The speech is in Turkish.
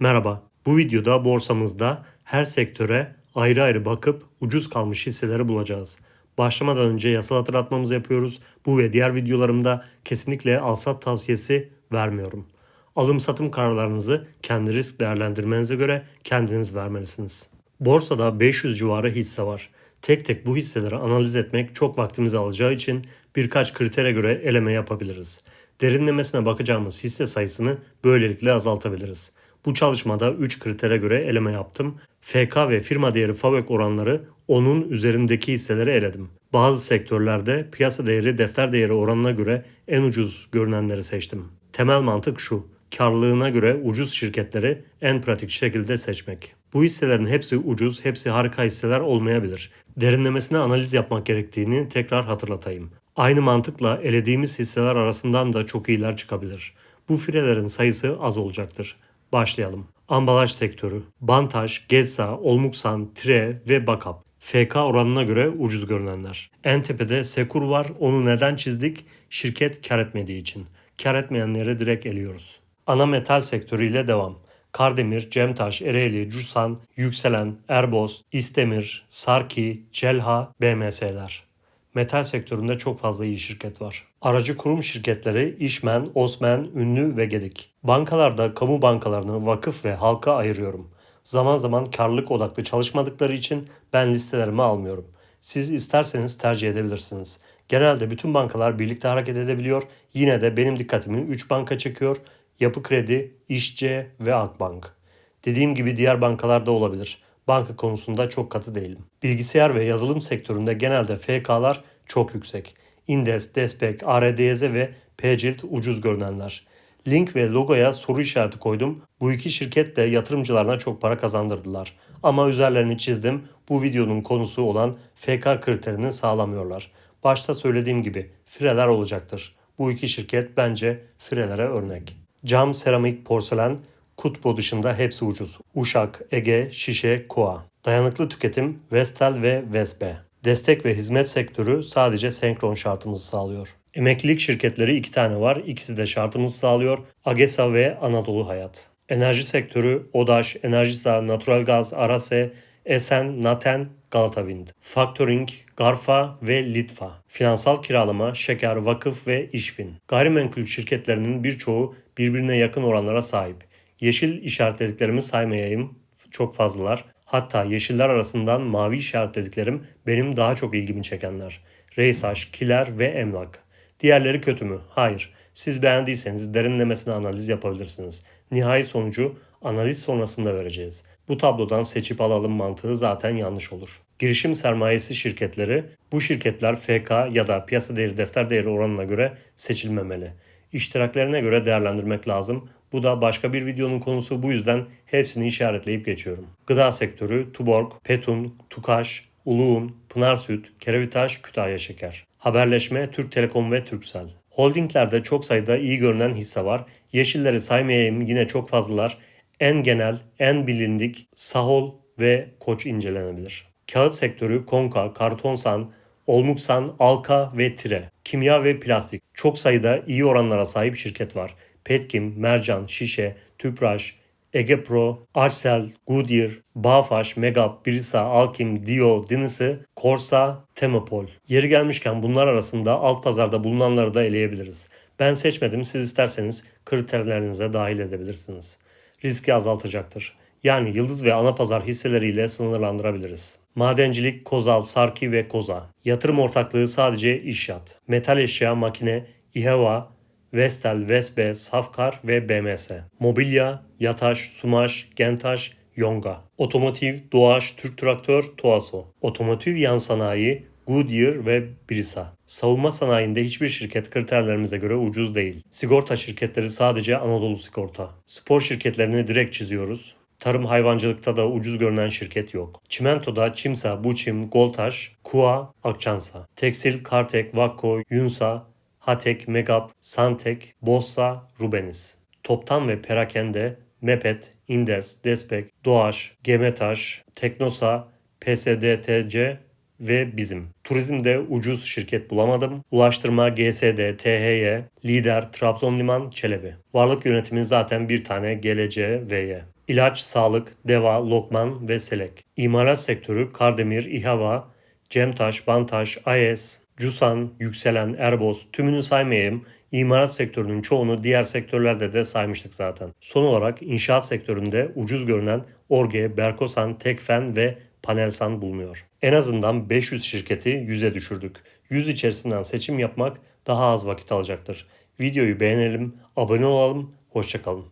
Merhaba. Bu videoda borsamızda her sektöre ayrı ayrı bakıp ucuz kalmış hisseleri bulacağız. Başlamadan önce yasal hatırlatmamızı yapıyoruz. Bu ve diğer videolarımda kesinlikle alsat tavsiyesi vermiyorum. Alım satım kararlarınızı kendi risk değerlendirmenize göre kendiniz vermelisiniz. Borsada 500 civarı hisse var. Tek tek bu hisseleri analiz etmek çok vaktimizi alacağı için birkaç kritere göre eleme yapabiliriz. Derinlemesine bakacağımız hisse sayısını böylelikle azaltabiliriz. Bu çalışmada 3 kritere göre eleme yaptım. FK ve firma değeri FAVÖK oranları onun üzerindeki hisseleri eledim. Bazı sektörlerde piyasa değeri defter değeri oranına göre en ucuz görünenleri seçtim. Temel mantık şu. Karlılığına göre ucuz şirketleri en pratik şekilde seçmek. Bu hisselerin hepsi ucuz, hepsi harika hisseler olmayabilir. Derinlemesine analiz yapmak gerektiğini tekrar hatırlatayım. Aynı mantıkla elediğimiz hisseler arasından da çok iyiler çıkabilir. Bu firelerin sayısı az olacaktır. Başlayalım. Ambalaj sektörü. Bantaj, Gezza, Olmuksan, Tire ve Bakap. FK oranına göre ucuz görünenler. En tepede Sekur var. Onu neden çizdik? Şirket kar etmediği için. Kar etmeyenleri direkt eliyoruz. Ana metal sektörüyle devam. Kardemir, Cemtaş, Ereğli, Cusan, Yükselen, Erbos, İstemir, Sarki, Celha, BMS'ler. Metal sektöründe çok fazla iyi şirket var. Aracı kurum şirketleri İşmen, Osman, Ünlü ve Gedik. Bankalarda kamu bankalarını vakıf ve halka ayırıyorum. Zaman zaman karlılık odaklı çalışmadıkları için ben listelerime almıyorum. Siz isterseniz tercih edebilirsiniz. Genelde bütün bankalar birlikte hareket edebiliyor. Yine de benim dikkatimi 3 banka çekiyor. Yapı Kredi, İşçe ve Akbank. Dediğim gibi diğer bankalarda olabilir. Banka konusunda çok katı değilim. Bilgisayar ve yazılım sektöründe genelde FK'lar çok yüksek. Indes, Despek, ARDYZ ve Pcilt ucuz görünenler. Link ve logoya soru işareti koydum. Bu iki şirket de yatırımcılarına çok para kazandırdılar. Ama üzerlerini çizdim. Bu videonun konusu olan FK kriterini sağlamıyorlar. Başta söylediğim gibi fireler olacaktır. Bu iki şirket bence firelere örnek. Cam, seramik, porselen, Kutbo dışında hepsi ucuz. Uşak, Ege, Şişe, Koa. Dayanıklı tüketim Vestel ve Vesbe. Destek ve hizmet sektörü sadece senkron şartımızı sağlıyor. Emeklilik şirketleri iki tane var. İkisi de şartımızı sağlıyor. Agesa ve Anadolu Hayat. Enerji sektörü Odaş, Enerjisa, Natural Gaz, Arase, Esen, Naten, Galata Wind. Factoring, Garfa ve Litfa. Finansal kiralama, şeker, vakıf ve işfin. Gayrimenkul şirketlerinin birçoğu birbirine yakın oranlara sahip. Yeşil işaretlediklerimi saymayayım. Çok fazlalar. Hatta yeşiller arasından mavi işaretlediklerim benim daha çok ilgimi çekenler. Reysaş, Kiler ve Emlak. Diğerleri kötü mü? Hayır. Siz beğendiyseniz derinlemesine analiz yapabilirsiniz. Nihai sonucu analiz sonrasında vereceğiz. Bu tablodan seçip alalım mantığı zaten yanlış olur. Girişim sermayesi şirketleri, bu şirketler FK ya da piyasa değeri defter değeri oranına göre seçilmemeli. İştiraklerine göre değerlendirmek lazım. Bu da başka bir videonun konusu bu yüzden hepsini işaretleyip geçiyorum. Gıda sektörü Tuborg, Petun, Tukaş, Uluğun, Pınar Süt, Kerevitaş, Kütahya Şeker. Haberleşme Türk Telekom ve Turkcell. Holdinglerde çok sayıda iyi görünen hisse var. Yeşilleri saymayayım yine çok fazlalar. En genel, en bilindik Sahol ve Koç incelenebilir. Kağıt sektörü Konka, Kartonsan, Olmuksan, Alka ve Tire. Kimya ve plastik. Çok sayıda iyi oranlara sahip şirket var. Petkim, Mercan, Şişe, Tüpraş, Ege Pro, Arcel, Goodyear, Bağfaş, Megap, Brisa, Alkim, Dio, Dinisi, Corsa, Temopol. Yeri gelmişken bunlar arasında alt pazarda bulunanları da eleyebiliriz. Ben seçmedim siz isterseniz kriterlerinize dahil edebilirsiniz. Riski azaltacaktır. Yani yıldız ve ana pazar hisseleriyle sınırlandırabiliriz. Madencilik, Kozal, Sarki ve Koza. Yatırım ortaklığı sadece İşyat. Metal eşya, makine, İHEVA, Vestel, Vesbe, Safkar ve BMS. Mobilya, Yataş, Sumaş, Gentaş, Yonga. Otomotiv, Doğaş, Türk Traktör, Toaso. Otomotiv yan sanayi, Goodyear ve Brisa. Savunma sanayinde hiçbir şirket kriterlerimize göre ucuz değil. Sigorta şirketleri sadece Anadolu Sigorta. Spor şirketlerini direkt çiziyoruz. Tarım hayvancılıkta da ucuz görünen şirket yok. Çimentoda Çimsa, Buçim, Goltaş, Kua, Akçansa. Tekstil, Kartek, Vakko, Yunsa, Hatek, Megap, Santek, Bossa, Rubenis. Toptan ve perakende Mepet, Indes, Despek, Doğaş, Gemetaş, Teknosa, PSDTC ve bizim. Turizmde ucuz şirket bulamadım. Ulaştırma, GSD, THY, Lider, Trabzon Liman, Çelebi. Varlık yönetimi zaten bir tane GLC, VY. İlaç, sağlık, deva, lokman ve selek. İmalat sektörü Kardemir, İHAVA, Cemtaş, Bantaş, AES, Cusan, Yükselen, Erbos tümünü saymayayım. İmalat sektörünün çoğunu diğer sektörlerde de saymıştık zaten. Son olarak inşaat sektöründe ucuz görünen Orge, Berkosan, Tekfen ve Panelsan bulunuyor. En azından 500 şirketi 100'e düşürdük. 100 içerisinden seçim yapmak daha az vakit alacaktır. Videoyu beğenelim, abone olalım, hoşçakalın.